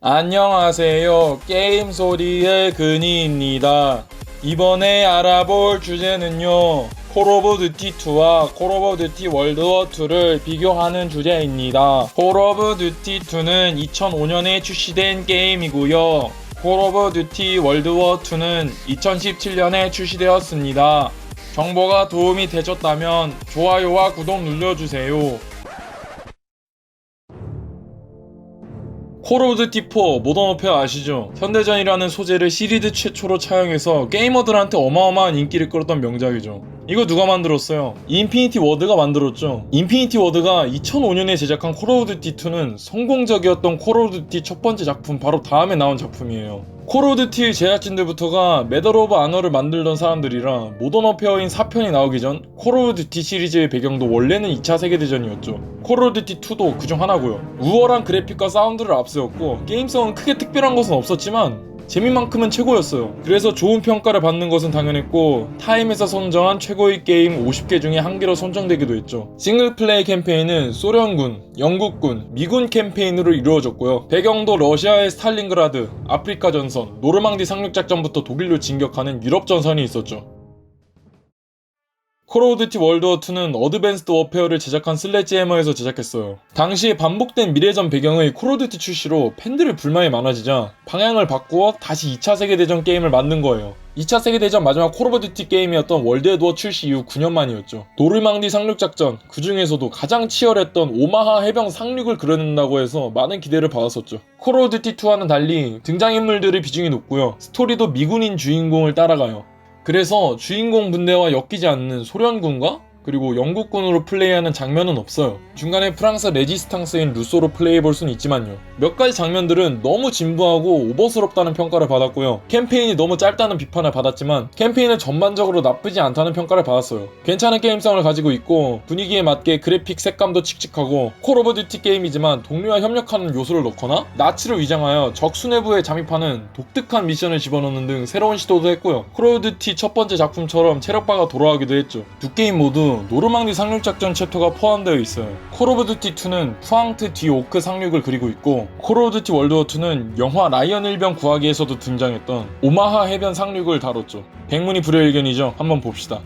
안녕하세요. 게임 소리의 근이입니다. 이번에 알아볼 주제는요. 콜 오브 듀티 2와 콜 오브 듀티 월드워 2를 비교하는 주제입니다. 콜 오브 듀티 2는 2005년에 출시된 게임이고요. 콜 오브 듀티 월드워 2는 2017년에 출시되었습니다. 정보가 도움이 되셨다면 좋아요와 구독 눌러주세요. 콜 오브 듀티 4 모던 워페어 아시죠? 현대전이라는 소재를 시리즈 최초로 차용해서 게이머들한테 어마어마한 인기를 끌었던 명작이죠. 이거 누가 만들었어요? 인피니티 워드가 만들었죠. 인피니티 워드가 2005년에 제작한 콜 오브 듀티 2는 성공적이었던 콜 오브 듀티 첫 번째 작품 바로 다음에 나온 작품이에요. 콜 오브 듀티 제작진들부터가 메달 오브 아너를 만들던 사람들이라 모던 어페어인 4편이 나오기 전 콜 오브 듀티 시리즈의 배경도 원래는 2차 세계대전이었죠. 콜 오브 듀티 2도 그중 하나고요. 우월한 그래픽과 사운드를 앞세웠고 게임성은 크게 특별한 것은 없었지만 재미만큼은 최고였어요. 그래서 좋은 평가를 받는 것은 당연했고 타임에서 선정한 최고의 게임 50개 중에 한 개로 선정되기도 했죠. 싱글 플레이 캠페인은 소련군, 영국군, 미군 캠페인으로 이루어졌고요. 배경도 러시아의 스탈린그라드, 아프리카 전선, 노르망디 상륙 작전부터 독일로 진격하는 유럽 전선이 있었죠. 콜 오브 듀티 월드워 2는 어드밴스드 워페어를 제작한 슬래지해머에서 제작했어요. 당시에 반복된 미래전 배경의 콜 오브 듀티 출시로 팬들의 불만이 많아지자 방향을 바꾸어 다시 2차 세계대전 게임을 만든 거예요. 2차 세계대전 마지막 콜 오브 듀티 게임이었던 월드 에드워 출시 이후 9년 만이었죠. 노르망디 상륙작전, 그 중에서도 가장 치열했던 오마하 해병 상륙을 그려낸다고 해서 많은 기대를 받았었죠. 콜 오브 듀티 2와는 달리 등장인물들의 비중이 높고요. 스토리도 미군인 주인공을 따라가요. 그래서 주인공 분대와 엮이지 않는 소련군과 그리고 영국군으로 플레이하는 장면은 없어요. 중간에 프랑스 레지스탕스인 루소로 플레이해볼 수는 있지만요. 몇 가지 장면들은 너무 진부하고 오버스럽다는 평가를 받았고요. 캠페인이 너무 짧다는 비판을 받았지만 캠페인은 전반적으로 나쁘지 않다는 평가를 받았어요. 괜찮은 게임성을 가지고 있고 분위기에 맞게 그래픽 색감도 칙칙하고 콜 오브 듀티 게임이지만 동료와 협력하는 요소를 넣거나 나치를 위장하여 적 수뇌부에 잠입하는 독특한 미션을 집어넣는 등 새로운 시도도 했고요. 콜 오브 듀티 첫 번째 작품처럼 체력바가 돌아가기도 했죠. 두 게임 모두 노르망디 상륙 작전 챕터가 포함되어 있어요. 콜 오브 듀티 2는 푸앙트 디 오크 상륙을 그리고 있고 콜 오브 듀티 월드워 2는 영화 라이언 일병 구하기에서도 등장했던 오마하 해변 상륙을 다뤘죠. 백문이 불여일견이죠. 한번 봅시다.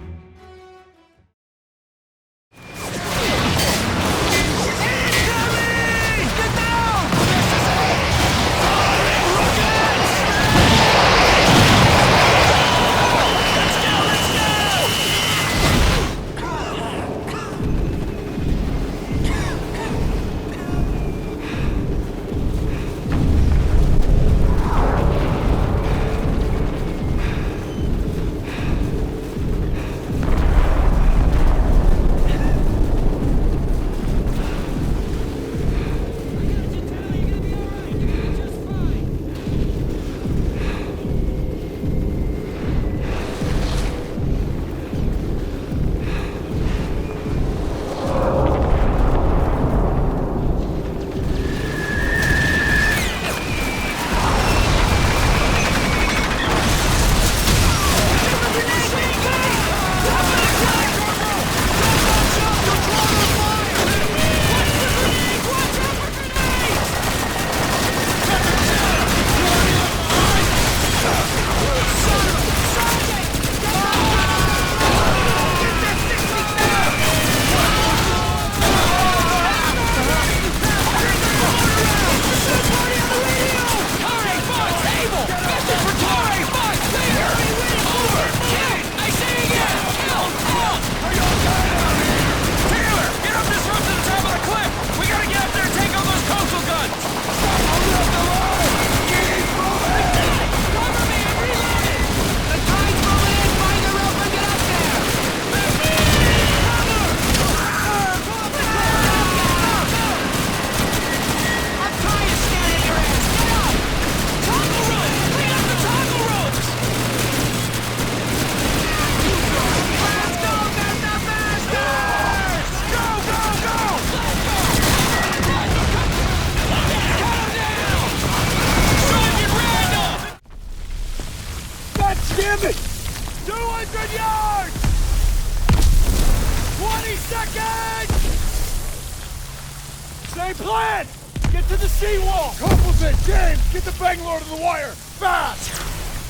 Plan! Get to the seawall! In! James, get the Bangalore to the wire! Fast!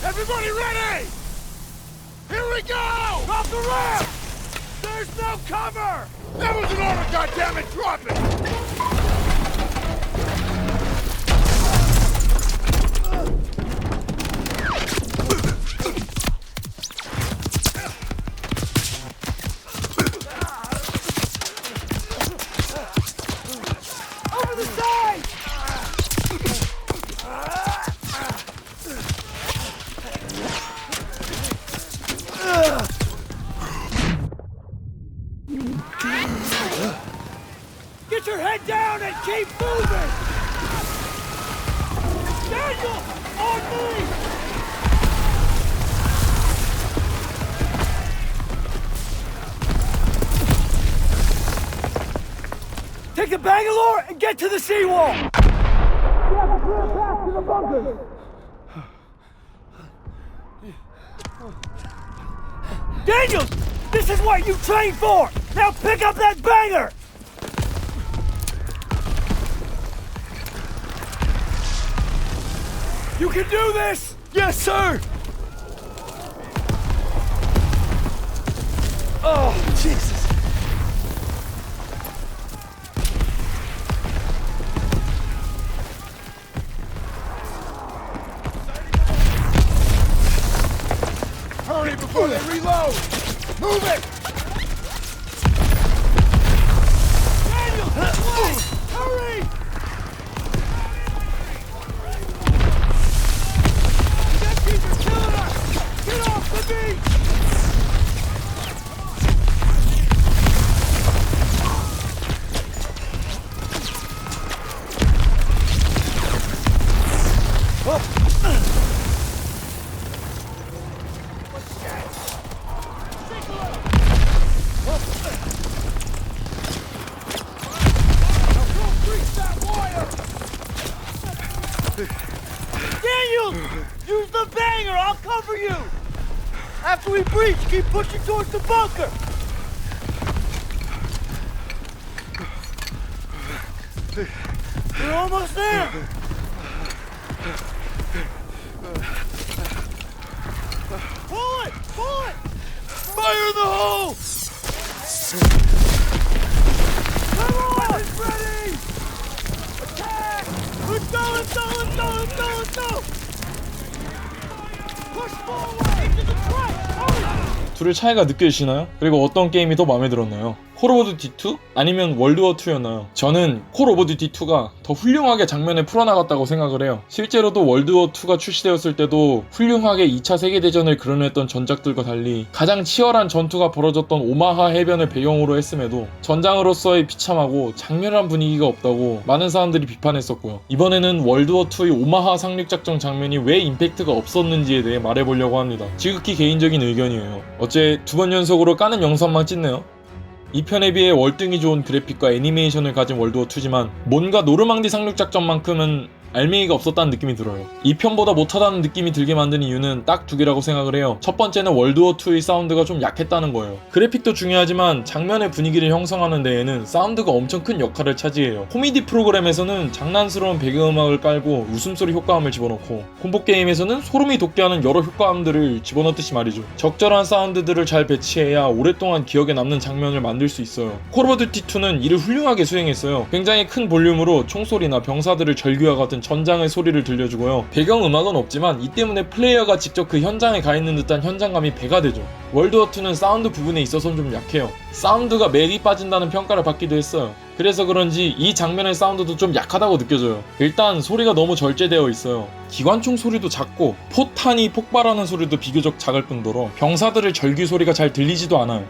Everybody ready! Here we go! Off the ramp! There's no cover! That was an order, goddammit! Drop it! Head down and keep moving! Daniel! On me! Take the Bangalore and get to the seawall! Daniels! This is what you trained for! Now pick up that banger! You can do this! Yes, sir! Oh, Jesus! Hurry before they reload! Move it! Daniel! Use the banger! I'll cover you! After we breach, keep pushing towards the bunker! We're almost there! Pull it! Pull it! Fire in the hole! 둘의 차이가 느껴지시나요? 그리고 어떤 게임이 더 마음에 들었나요? 콜 오브 듀티 2? 아니면 월드 워 2였나요? 저는 콜 오브 듀티 2가 더 훌륭하게 장면을 풀어나갔다고 생각을 해요. 실제로도 월드 워 2가 출시되었을 때도 훌륭하게 2차 세계 대전을 그려냈던 전작들과 달리 가장 치열한 전투가 벌어졌던 오마하 해변을 배경으로 했음에도 전장으로서의 비참하고 장렬한 분위기가 없다고 많은 사람들이 비판했었고요. 이번에는 월드 워 2의 오마하 상륙 작전 장면이 왜 임팩트가 없었는지에 대해 말해보려고 합니다. 지극히 개인적인 의견이에요. 어째 두 번 연속으로 까는 영상만 찍네요. 이 편에 비해 월등히 좋은 그래픽과 애니메이션을 가진 월드워 2지만 뭔가 노르망디 상륙 작전만큼은 알맹이가 없었다는 느낌이 들어요. 이 편보다 못하다는 느낌이 들게 만든 이유는 딱 두 개라고 생각을 해요. 첫 번째는 월드워 2의 사운드가 좀 약했다는 거예요. 그래픽도 중요하지만 장면의 분위기를 형성하는 데에는 사운드가 엄청 큰 역할을 차지해요. 코미디 프로그램에서는 장난스러운 배경음악을 깔고 웃음소리 효과음을 집어넣고 공포 게임에서는 소름이 돋게 하는 여러 효과음들을 집어넣듯이 말이죠. 적절한 사운드들을 잘 배치해야 오랫동안 기억에 남는 장면을 만들 수 있어요. 콜 오브 듀티 2는 이를 훌륭하게 수행했어요. 굉장히 큰 볼륨으로 총소리나 병사들을 절규와 같은 전장의 소리를 들려주고요. 배경 음악은 없지만 이 때문에 플레이어가 직접 그 현장에 가 있는 듯한 현장감이 배가 되죠. 월드워 2는 사운드 부분에 있어서는 좀 약해요. 사운드가 맥이 빠진다는 평가를 받기도 했어요. 그래서 그런지 이 장면의 사운드도 좀 약하다고 느껴져요. 일단 소리가 너무 절제되어 있어요. 기관총 소리도 작고 포탄이 폭발하는 소리도 비교적 작을 뿐더러 병사들의 절규 소리가 잘 들리지도 않아요.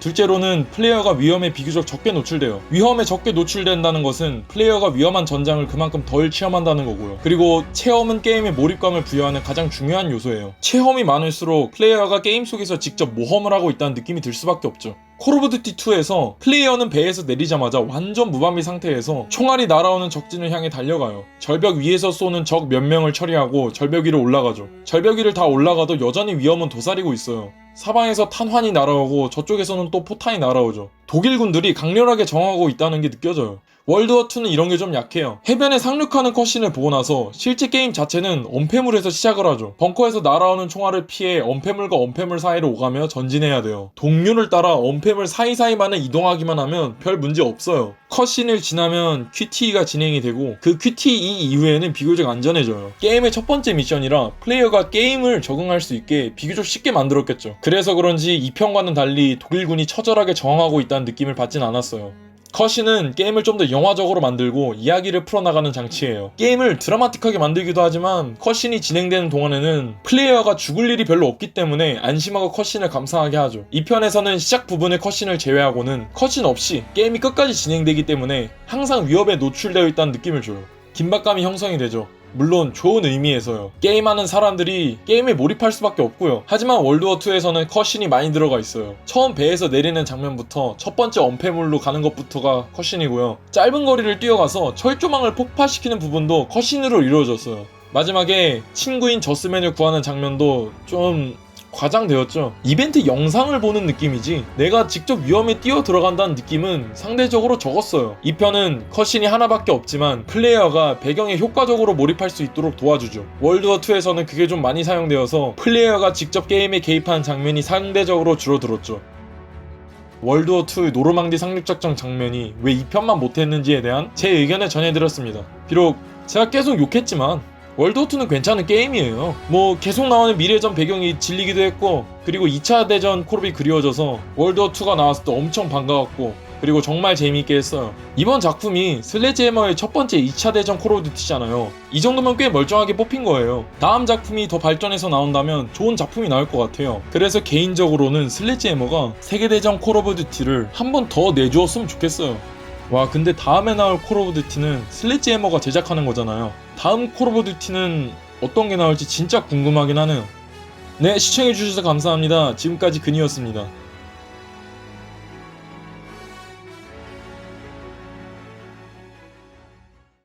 둘째로는 플레이어가 위험에 비교적 적게 노출돼요. 위험에 적게 노출된다는 것은 플레이어가 위험한 전장을 그만큼 덜 체험한다는 거고요. 그리고 체험은 게임의 몰입감을 부여하는 가장 중요한 요소예요. 체험이 많을수록 플레이어가 게임 속에서 직접 모험을 하고 있다는 느낌이 들 수밖에 없죠. 콜 오브 듀티 2에서 플레이어는 배에서 내리자마자 완전 무방비 상태에서 총알이 날아오는 적진을 향해 달려가요. 절벽 위에서 쏘는 적 몇 명을 처리하고 절벽 위로 올라가죠. 절벽 위를 다 올라가도 여전히 위험은 도사리고 있어요. 사방에서 탄환이 날아오고 저쪽에서는 또 포탄이 날아오죠. 독일 군들이 강렬하게 정하고 있다는 게 느껴져요. 월드워2는 이런 게 좀 약해요. 해변에 상륙하는 컷신을 보고 나서 실제 게임 자체는 엄폐물에서 시작을 하죠. 벙커에서 날아오는 총알을 피해 엄폐물과 엄폐물 사이를 오가며 전진해야 돼요. 동료를 따라 엄폐물 사이사이만을 이동하기만 하면 별 문제 없어요. 컷신을 지나면 QTE가 진행이 되고 그 QTE 이후에는 비교적 안전해져요. 게임의 첫 번째 미션이라 플레이어가 게임을 적응할 수 있게 비교적 쉽게 만들었겠죠. 그래서 그런지 이 편과는 달리 독일군이 처절하게 저항하고 있다는 느낌을 받진 않았어요. 컷신은 게임을 좀 더 영화적으로 만들고 이야기를 풀어나가는 장치예요. 게임을 드라마틱하게 만들기도 하지만 컷신이 진행되는 동안에는 플레이어가 죽을 일이 별로 없기 때문에 안심하고 컷신을 감상하게 하죠. 이 편에서는 시작 부분의 컷신을 제외하고는 컷신 없이 게임이 끝까지 진행되기 때문에 항상 위협에 노출되어 있다는 느낌을 줘요. 긴박감이 형성이 되죠. 물론 좋은 의미에서요. 게임하는 사람들이 게임에 몰입할 수밖에 없고요. 하지만 월드워2에서는 컷신이 많이 들어가 있어요. 처음 배에서 내리는 장면부터 첫 번째 엄폐물로 가는 것부터가 컷신이고요. 짧은 거리를 뛰어가서 철조망을 폭파시키는 부분도 컷신으로 이루어졌어요. 마지막에 친구인 저스맨을 구하는 장면도 좀 과장되었죠. 이벤트 영상을 보는 느낌이지 내가 직접 위험에 뛰어 들어간다는 느낌은 상대적으로 적었어요. 이 편은 컷신이 하나밖에 없지만 플레이어가 배경에 효과적으로 몰입할 수 있도록 도와주죠. 월드워2에서는 그게 좀 많이 사용되어서 플레이어가 직접 게임에 개입하는 장면이 상대적으로 줄어들었죠. 월드워2 노르망디 상륙작전 장면이 왜이 편만 못했는지에 대한 제 의견을 전해드렸습니다. 비록 제가 계속 욕했지만 월드워2는 괜찮은 게임이에요. 뭐 계속 나오는 미래전 배경이 질리기도 했고 그리고 2차 대전 콜옵이 그리워져서 월드워2가 나왔을 때 엄청 반가웠고 그리고 정말 재미있게 했어요. 이번 작품이 슬래지해머의 첫 번째 2차 대전 콜 오브 듀티잖아요. 이 정도면 꽤 멀쩡하게 뽑힌 거예요. 다음 작품이 더 발전해서 나온다면 좋은 작품이 나올 것 같아요. 그래서 개인적으로는 슬래지해머가 세계대전 콜 오브 듀티를 한 번 더 내주었으면 좋겠어요. 와 근데 다음에 나올 콜 오브 듀티는 슬래지해머가 제작하는 거잖아요. 다음 듀티는 어떤 게 나올지 진짜 궁금하긴 하네요. 네 시청해주셔서 감사합니다. 지금까지 근이었습니다.